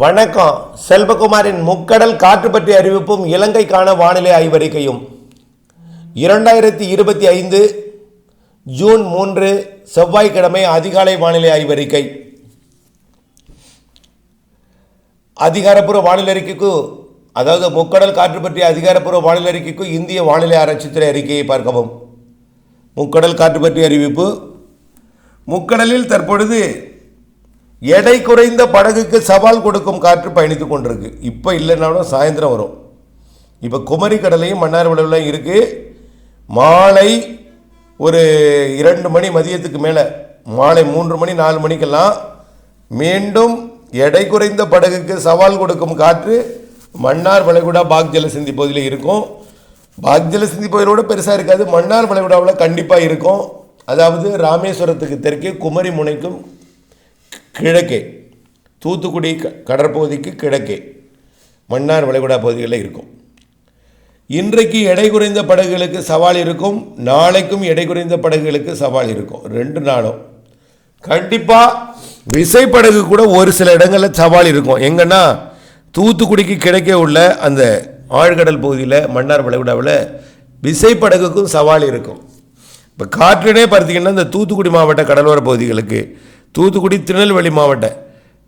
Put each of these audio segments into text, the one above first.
வணக்கம். செல்வகுமாரின் முக்கடல் காற்று பற்றி அறிவிப்பும் இலங்கைக்கான வானிலை ஆய்வறிக்கையும். இரண்டாயிரத்தி இருபத்தி ஐந்து ஜூன் மூன்று செவ்வாய்க்கிழமை அதிகாலை வானிலை ஆய்வறிக்கை. அதிகாரப்பூர்வ வானிலை அறிக்கைக்கு அதாவது முக்கடல் காற்று பற்றிய அதிகாரப்பூர்வ வானிலை அறிக்கைக்கு இந்திய வானிலை ஆராய்ச்சித்துறை அறிக்கையை பார்க்கவும். முக்கடல் காற்று பற்றிய அறிவிப்பு. முக்கடலில் தற்பொழுது எடை குறைந்த படகுக்கு சவால் கொடுக்கும் காற்று பயணித்து கொண்டிருக்கு. இப்போ இல்லைனாலும் சாயந்தரம் வரும். இப்போ குமரி கடலையும் மன்னார் விளைவுலையும் இருக்குது மாலை ஒரு இரண்டு மணி மதியத்துக்கு மேலே மாலை மூன்று மணி நாலு மணிக்கெல்லாம் மீண்டும் எடை குறைந்த படகுக்கு சவால் கொடுக்கும் காற்று மன்னார் வளைகுடா பாக் ஜலசிந்தி பகுதியில் இருக்கும். பாக் ஜலசிந்தி பகுதியோட பெருசாக இருக்காது. மன்னார் வளைகுடாவில் கண்டிப்பாக இருக்கும். அதாவது ராமேஸ்வரத்துக்கு தெற்கே குமரி முனைக்கும் கிழக்கே தூத்துக்குடி க- கடற்பகுதிக்கு கிழக்கே மன்னார் வளைகுடா பகுதிகளில் இருக்கும். இன்றைக்கு எடை குறைந்த படகுகளுக்கு சவால் இருக்கும் நாளைக்கும் எடை குறைந்த படகுகளுக்கு சவால் இருக்கும். ரெண்டு நாளும். கண்டிப்பாக விசைப்படகு கூட ஒரு சில இடங்களில் சவால் இருக்கும். எங்கன்னா தூத்துக்குடிக்கு கிடைக்க உள்ள அந்த ஆழ்கடல் பகுதியில் மன்னார் வளைகுடாவில் விசைப்படகுக்கும் சவால் இருக்கும். இப்போ காற்றுனே பார்த்தீங்கன்னா இந்த தூத்துக்குடி மாவட்ட கடலோர பகுதிகளுக்கு தூத்துக்குடி திருநெல்வேலி மாவட்ட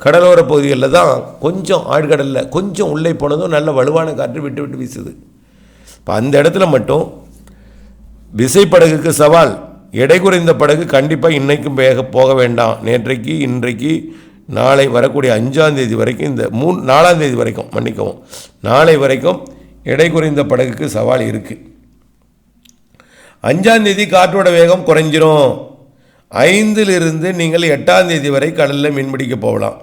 கடலோர பகுதிகளில் தான் கொஞ்சம் ஆழ்கடலில் கொஞ்சம் உள்ளே போனதும் நல்ல வலுவான காற்று விட்டு விட்டு வீசுது. இப்போ அந்த இடத்துல மட்டும் விசைப்படகுக்கு சவால் எடை குறைந்த படகு கண்டிப்பாக இன்றைக்கும் வேக போக வேண்டாம். நேற்றைக்கு இன்றைக்கு நாளை வரக்கூடிய அஞ்சாம் தேதி வரைக்கும் இந்த மூணு நாலாம் தேதி வரைக்கும் மன்னிக்கவும். நாளை வரைக்கும் எடை குறைந்த படகுக்கு சவால் இருக்குது அஞ்சாம் தேதி காற்றோட வேகம் குறைஞ்சிரும். ஐந்திலிருந்து நீங்கள் எட்டாம் தேதி வரை கடலில் மீன்பிடிக்க போகலாம்.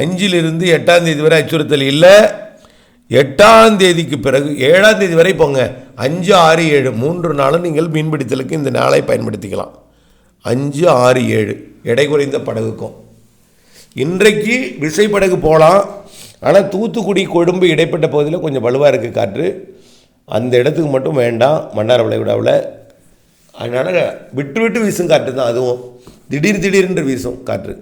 அஞ்சிலிருந்து எட்டாம் தேதி வரை அச்சுறுத்தல் இல்லை. எட்டாம் தேதிக்கு பிறகு ஏழாம் தேதி வரை போங்க. அஞ்சு ஆறு ஏழு மூன்று நாளும் நீங்கள் மீன்பிடித்தலுக்கு இந்த நாளை பயன்படுத்திக்கலாம். அஞ்சு ஆறு ஏழு எடை குறைந்த படகுக்கும். இன்றைக்கு விசைப்படகு போகலாம் ஆனால் தூத்துக்குடி கொழும்பு இடைப்பட்ட பகுதியில் கொஞ்சம் வலுவாக இருக்குது காற்று. அந்த இடத்துக்கு மட்டும் வேண்டாம். மன்னார் விளைவிடாவில் அதனால் விட்டு விட்டு வீசும் காற்று தான். அதுவும் திடீர் திடீர்னு வீசும் காற்று.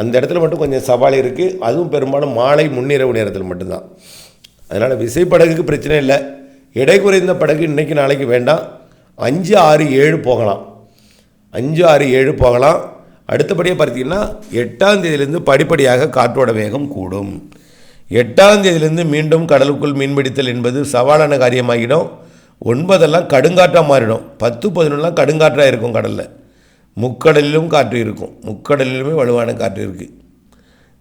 அந்த இடத்துல மட்டும் கொஞ்சம் சவால் இருக்குது அதுவும் பெரும்பாலும் மாலை முன்னிரவு நேரத்தில் மட்டும்தான். அதனால் விசைப்படகுக்கு பிரச்சனை இல்லை. எடை குறைந்த படகு இன்னைக்கு நாளைக்கு வேண்டாம். அஞ்சு ஆறு ஏழு போகலாம். அஞ்சு ஆறு ஏழு போகலாம். அடுத்தபடியாக பார்த்தீங்கன்னா எட்டாம் தேதியிலேருந்து படிப்படியாக காற்றோட வேகம் கூடும். எட்டாம் தேதியிலேருந்து மீண்டும் கடலுக்குள் மீன்பிடித்தல் என்பது சவாலான காரியமாகிடும். ஒன்பதெல்லாம் கடுங்காற்றாக மாறிடும். பத்து பதினொன்றுலாம் கடுங்காற்றாக இருக்கும் கடலில். முக்கடலிலும் காற்று இருக்கும். முக்கடலிலுமே வலுவான காற்று இருக்குது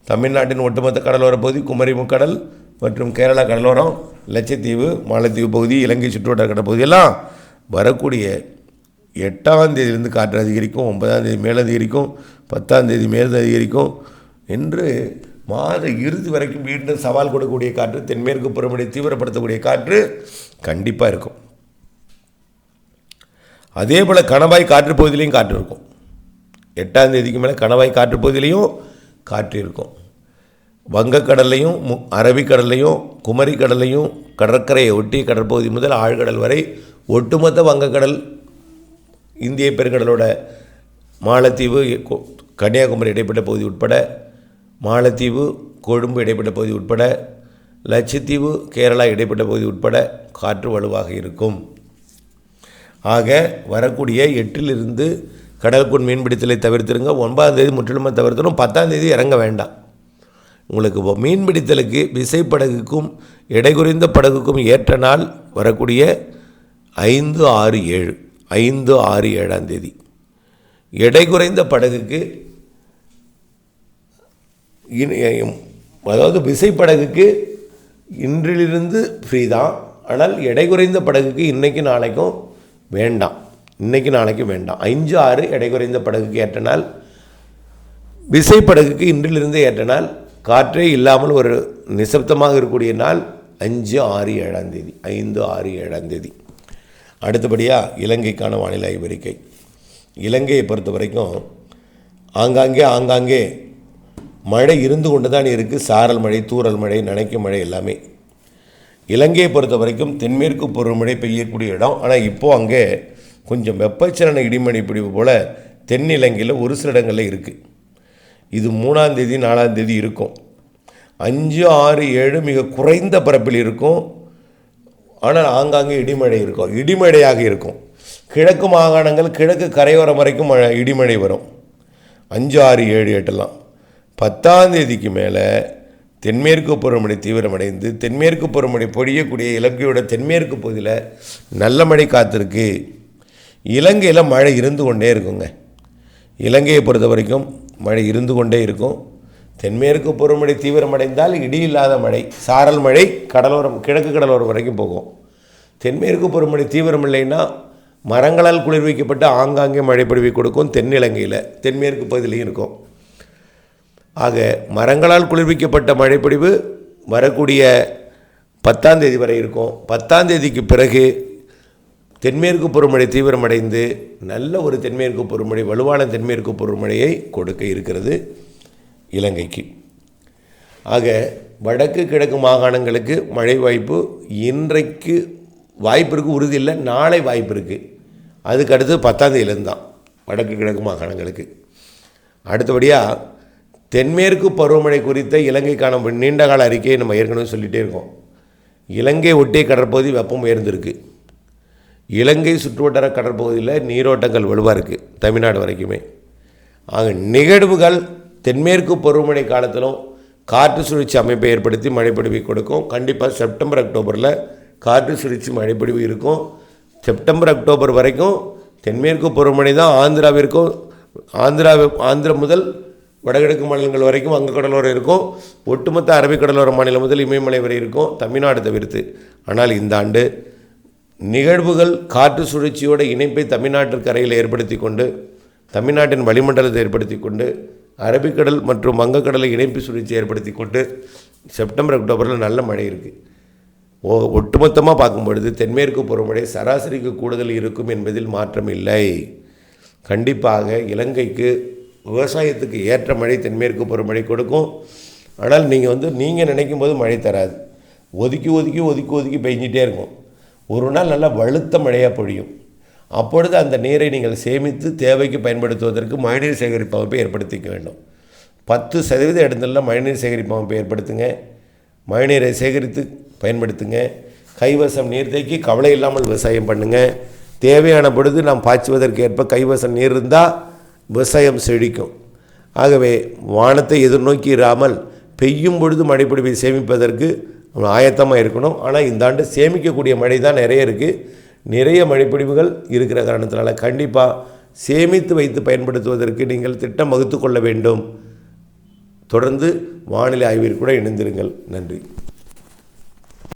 தமிழ்நாட்டின் ஒட்டுமொத்த கடலோர பகுதி குமரி முக்கடல் மற்றும் கேரளா கடலோரம் லட்சத்தீவு மாலத்தீவு பகுதி இலங்கை சுற்றுவட்டார கடல் பகுதியெல்லாம் வரக்கூடிய எட்டாம் தேதியிலிருந்து காற்று அதிகரிக்கும் ஒன்பதாம் தேதி மேல் அதிகரிக்கும் பத்தாம் தேதி மேல் அதிகரிக்கும் என்று மாத இறுதி வரைக்கும் மீண்டும் சவால் கொடுக்கக்கூடிய காற்று தென்மேற்கு புறமுடைய தீவிரப்படுத்தக்கூடிய காற்று கண்டிப்பாக இருக்கும். அதே போல் கணவாய் காற்று பகுதியிலையும் காற்று இருக்கும். எட்டாம் தேதிக்கு மேலே கணவாய் காற்று பகுதியிலையும் காற்று இருக்கும். வங்கக்கடல்லையும் மு அரபிக்கடல்லையும் குமரி கடல்லையும் கடற்கரையை ஒட்டிய கடற்பகுதி முதல் ஆழ்கடல் வரை ஒட்டுமொத்த வங்கக்கடல் இந்திய பெருங்கடலோட மாலத்தீவு கன்னியாகுமரி இடைப்பட்ட பகுதி உட்பட மாலத்தீவு கொழும்பு இடைப்பட்ட பகுதி உட்பட லட்சத்தீவு கேரளா இடைப்பட்ட பகுதி உட்பட காற்று வலுவாக இருக்கும். ஆக வரக்கூடிய எட்டிலிருந்து கடலுக்குள் மீன்பிடித்தலை தவிர்த்துருங்க. ஒன்பதாம் தேதி முற்றிலுமாக தவிர்த்தணும். பத்தாம் தேதி இறங்க வேண்டாம். உங்களுக்கு இப்போ மீன்பிடித்தலுக்கு விசைப்படகுக்கும் எடை குறைந்த படகுக்கும் ஏற்ற நாள் வரக்கூடிய ஐந்து ஆறு ஏழு ஐந்து ஆறு ஏழாம் தேதி. எடை குறைந்த படகுக்கு இனி- அதாவது விசைப்படகுக்கு இன்றிலிருந்து ஃப்ரீ தான். ஆனால் எடை குறைந்த படகுக்கு இன்றைக்கும் நாளைக்கும் வேண்டாம். இன்றைக்கு நாளைக்கு வேண்டாம். அஞ்சு ஆறு எடை குறைந்த படகுக்கு ஏற்ற நாள் விசைப்படகுக்கு இன்றிலிருந்து ஏற்ற நாள் காற்றே இல்லாமல் ஒரு நிசப்தமாக இருக்கக்கூடிய நாள் அஞ்சு ஆறு ஏழாம் தேதி. ஐந்து ஆறு ஏழாம் தேதி. அடுத்தபடியாக இலங்கைக்கான வானிலை அறிக்கை இலங்கையை பொறுத்த வரைக்கும் ஆங்காங்கே ஆங்காங்கே மழை இருந்து கொண்டு தான் இருக்குது சாரல் மழை தூறல் மழை நனைக்கும் மழை எல்லாமே. இலங்கையை பொறுத்த வரைக்கும் தென்மேற்கு பருவமழை பெய்யக்கூடிய இடம். ஆனால் இப்போது அங்கே கொஞ்சம் வெப்பச்சலன இடிமணி பிடிவு போல் தென் இலங்கையில் ஒரு சில இடங்களில் இருக்குது இது மூணாந்தேதி நாலாந்தேதி இருக்கும். அஞ்சு ஆறு ஏழு மிக குறைந்த பரப்பில் இருக்கும். ஆனால் ஆங்காங்கே இடிமழை இருக்கும். இடிமழையாக இருக்கும். கிழக்கு மாகாணங்கள் கிழக்கு கரையோரம் வரைக்கும் மழை இடிமழை வரும். அஞ்சு ஆறு ஏழு எட்டெல்லாம். பத்தாம் தேதிக்கு மேலே தென்மேற்கு பருவமழை தீவிரமடைந்து தென்மேற்கு பருவமழை பொழியக்கூடிய இலங்கையோட தென்மேற்கு பகுதியில் நல்ல மழை காத்திருக்கு. இலங்கையில் மழை இருந்து கொண்டே இருக்குங்க. இலங்கையை பொறுத்த வரைக்கும் மழை இருந்து கொண்டே இருக்கும். தென்மேற்கு பருவமழை தீவிரமடைந்தால் இடி இல்லாத மழை சாரல் மழை கடலோரம் கிழக்கு கடலோரம் வரைக்கும் போகும். தென்மேற்கு பருவமழை தீவிரமில்லைன்னா மரங்களால் குளிர்விக்கப்பட்டு ஆங்காங்கே மழை பொழிவை கொடுக்கும் தென்னிலங்கையில் தென்மேற்கு பகுதியிலையும் இருக்கும். ஆக மரங்களால் குளிர்விக்கப்பட்ட மழைப்பொழிவு வரக்கூடிய பத்தாம் தேதி வரை இருக்கும். பத்தாம் தேதிக்கு பிறகு தென்மேற்கு பருவமழை தீவிரமடைந்து நல்ல ஒரு தென்மேற்கு பருவமழை வலுவான தென்மேற்கு பருவமழையை கொடுக்க இருக்கிறது இலங்கைக்கு. ஆக வடக்கு கிழக்கு மாகாணங்களுக்கு மழை வாய்ப்பு இன்றைக்கு வாய்ப்பு இருக்குது உறுதி இல்லை. நாளை வாய்ப்பு இருக்குது அதுக்கு அடுத்து பத்தாம் தேதியிலேருந்து தான். வடக்கு கிழக்கு மாகாணங்களுக்கு. அடுத்தபடியாக தென்மேற்கு பருவமழை குறித்த இலங்கைக்கான நீண்டகால அறிக்கையை நம்ம ஏற்கனவே சொல்லிகிட்டே இருக்கோம். இலங்கை ஒட்டிய கடற்பகுதி வெப்பம் உயர்ந்திருக்கு. இலங்கை சுற்றுவட்டார கடற்பகுதியில் நீரோட்டங்கள் வலுவாக இருக்குது தமிழ்நாடு வரைக்குமே. ஆக நிகழ்வுகள் தென்மேற்கு பருவமழை காலத்திலும் காற்று சுழற்சி அமைப்பை ஏற்படுத்தி மழைப்பொழிவை கொடுக்கும். கண்டிப்பாக செப்டம்பர் அக்டோபரில் காற்று சுழற்சி மழைப்பொழிவு இருக்கும். செப்டம்பர் அக்டோபர் வரைக்கும் தென்மேற்கு பருவமழை தான் ஆந்திராவிற்கும் ஆந்திரா ஆந்திரா முதல் வடகிழக்கு மாநிலங்கள் வரைக்கும் வங்கக்கடலோரம் இருக்கும். ஒட்டுமொத்த அரபிக்கடலோர மாநிலம் முதல் இமயமலை வரை இருக்கும். தமிழ்நாடு தவிர்த்து. ஆனால் இந்த ஆண்டு நிகழ்வுகள் காற்று சுழற்சியோட இணைப்பை தமிழ்நாட்டிற்கு கரையில் ஏற்படுத்தி கொண்டு தமிழ்நாட்டின் வளிமண்டலத்தை ஏற்படுத்தி கொண்டு அரபிக்கடல் மற்றும் வங்கக்கடலை இணைப்பு சுழற்சி ஏற்படுத்தி கொண்டு செப்டம்பர் அக்டோபரில் நல்ல மழை இருக்குது ஓ ஒட்டுமொத்தமாக பார்க்கும்பொழுது தென்மேற்கு பருவமழை சராசரிக்கு கூடுதல் இருக்கும் என்பதில் மாற்றம் இல்லை கண்டிப்பாக இலங்கைக்கு விவசாயத்துக்கு ஏற்ற மழை தென்மேற்கு பருவமழை கொடுக்கும். ஆனால் நீங்கள் வந்து நீங்கள் நினைக்கும் போது மழை தராது. ஒதுக்கி ஒதுக்கி ஒதுக்கி ஒதுக்கி பெஞ்சிட்டே இருக்கும். ஒரு நாள் நல்லா வலுத்த மழையாக பொழியும். அப்பொழுது அந்த நீரை நீங்கள் சேமித்து தேவைக்கு பயன்படுத்துவதற்கு மழைநீர் சேகரிப்பு அமைப்பை ஏற்படுத்திக்க வேண்டும். பத்து சதவீத இடத்துல மழைநீர் சேகரிப்பு அமைப்பை ஏற்படுத்துங்க. மழைநீரை சேகரித்து பயன்படுத்துங்க. கைவசம் நீர் தேக்கி கவலை இல்லாமல் விவசாயம் பண்ணுங்கள் தேவையான பொழுது நாம் பாய்ச்சுவதற்கு ஏற்ப கைவசம் நீர் இருந்தால் விவசாயம் செழிக்கும். ஆகவே வானத்தை எதிர்நோக்கி இராமல் பெய்யும் பொழுது மழைப்பொழிவை சேமிப்பதற்கு ஆயத்தமாக இருக்கணும். ஆனால் இந்த ஆண்டு சேமிக்கக்கூடிய மழை தான் நிறைய இருக்குது நிறைய மழைப்பொழிவுகள் இருக்கிற காரணத்தினால கண்டிப்பாக சேமித்து வைத்து பயன்படுத்துவதற்கு நீங்கள் திட்டம் வகுத்து கொள்ள வேண்டும். தொடர்ந்து வானிலை ஆய்வில் கூட இணைந்திருங்கள். நன்றி.